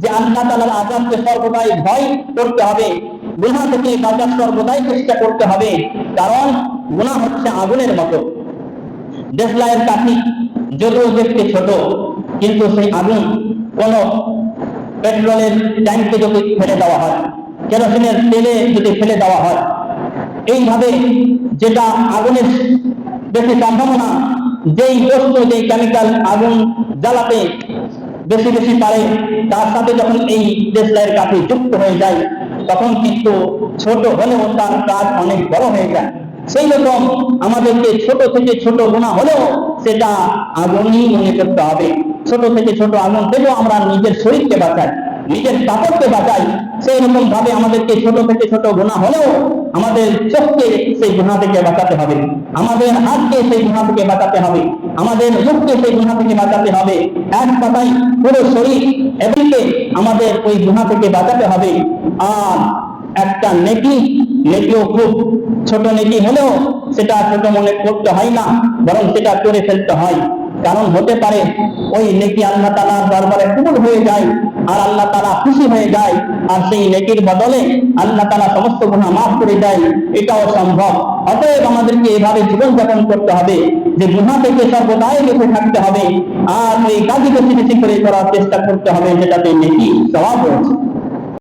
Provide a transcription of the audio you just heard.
যে আল্লাহ তালার আজাদকে সর্বদাই ভয় করতে হবে গুণা থেকে বাঁচার সর্বদাই চেষ্টা করতে হবে, কারণ গুণা হচ্ছে আগুনের মতো। দেশলাইয়ের কাঠি যদিও দেখতে ছোট, কিন্তু সেই আগুন কোন পেট্রোলের ট্যাঙ্কে যদি ফেলে দেওয়া হয়, কেরোসিনের তেলে যদি ফেলে দেওয়া হয়, এইভাবে যেটা আগুনের বেশি সম্ভাবনা, যেই বস্তু, যেই কেমিক্যাল আগুন জ্বালাতে বেশি বেশি পারে, তার সাথে যখন এই দেশলাইয়ের কাছে যুক্ত হয়ে যায়, তখন কিন্তু ছোট হলেও তার কাজ অনেক বড় হয়ে যায়। সেই রকম আমাদেরকে ছোট থেকে ছোট গোনা হলেও সেটা আগুনই মনে করতে হবে। ছোট থেকে ছোট আগুন থেকেও আমরা নিজের শরীরকে বাঁচাই। নিজের কাপড়কে বাঁচাই, সেই রকম ভাবে আমাদেরকে ছোট থেকে ছোট গুণা হলেও আমাদের চোখকে সেই গুণা থেকে বাঁচাতে হবে। আমাদের হাতকে সেই গুণা থেকে বাঁচাতে হবে। আমাদের মুখকে সেই গুণা থেকে বাঁচাতে হবে। এক কথায় পুরো শরীর এদিকে আমাদের ওই গুণা থেকে বাঁচাতে হবে। আর একটা নেকি, নেকিও খুব ছোট নেকি হলেও সেটা ছোট মনে করতে হয় না, বরং সেটা করে ফেলতে হয়। কারণ হতে পারে ওই নেকি আল্লাহ তালা দরবারে কবুল হয়ে যায় আর আল্লাহ তালা খুশি হয়ে যায় আর সেই নেকির বদলে আল্লাহ তালা সমস্ত গুণা মাফ করে দেয় এটাও সম্ভব। অতএব আমাদেরকে এভাবে জীবনযাপন করতে হবে, যে গুণা থেকে সর্বদাই বেঁচে থাকতে হবে। আর এই কাজে বেশি বেশি করে করার চেষ্টা করতে হবে, যেটাতে নেকি স্বভাব রয়েছে।